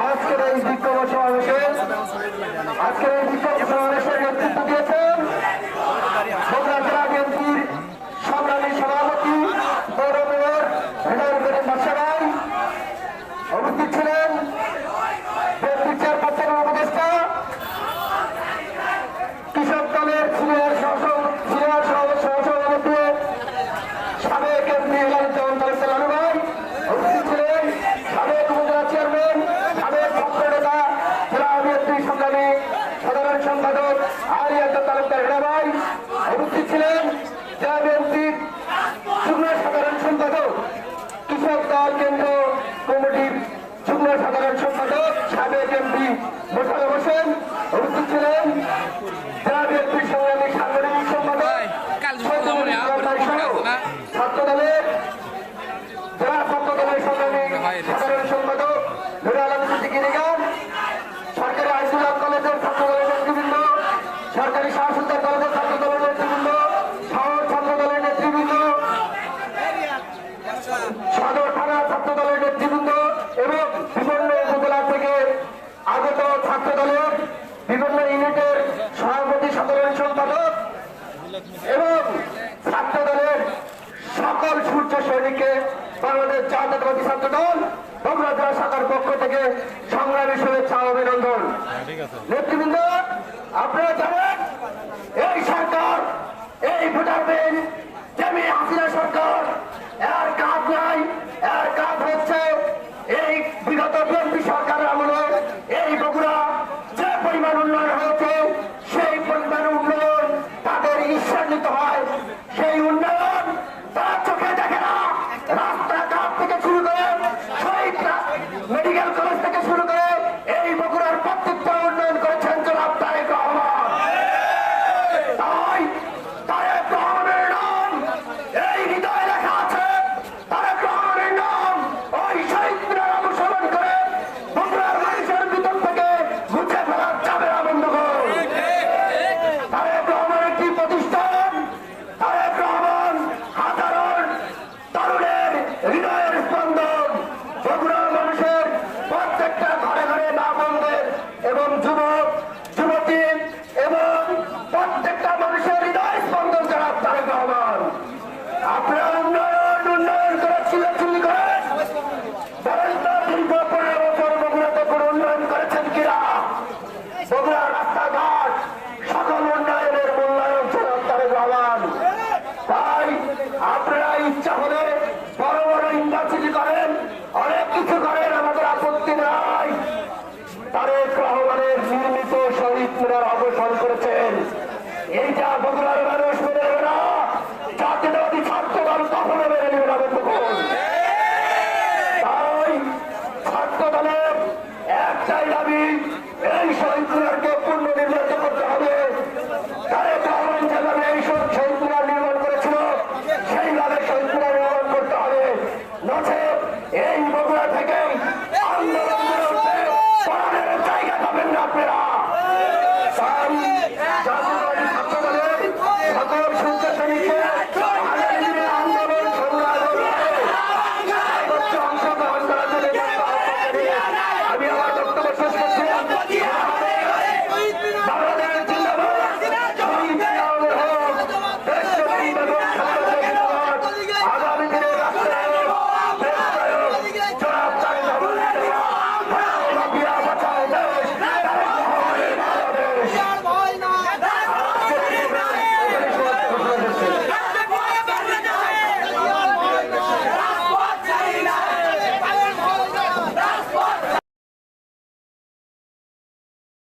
আজকের এই বিক্ষোভ সমাবেশে, আজকের এই বিক্ষোভ সমাবেশে নেতৃত্ব দিয়েছেন বোমরা জেলা বিএনপির সংগ্রামী সভাপতি গৌরব হেদায়ত করিম বাসারাই উপস্থিত ছিলেন চেয়েছিলেন এবং ছাত্র দলের সকল সূর্য সৈনিককে বাংলাদেশ জাতীয়তাবাদী ছাত্র দল বগুড়া জেলা শাখার পক্ষ থেকে সংগ্রামী শুভেচ্ছা অভিনন্দন। নেতৃবৃন্দ, আপনারা জানেন এই সরকার, এই ভোটার বিল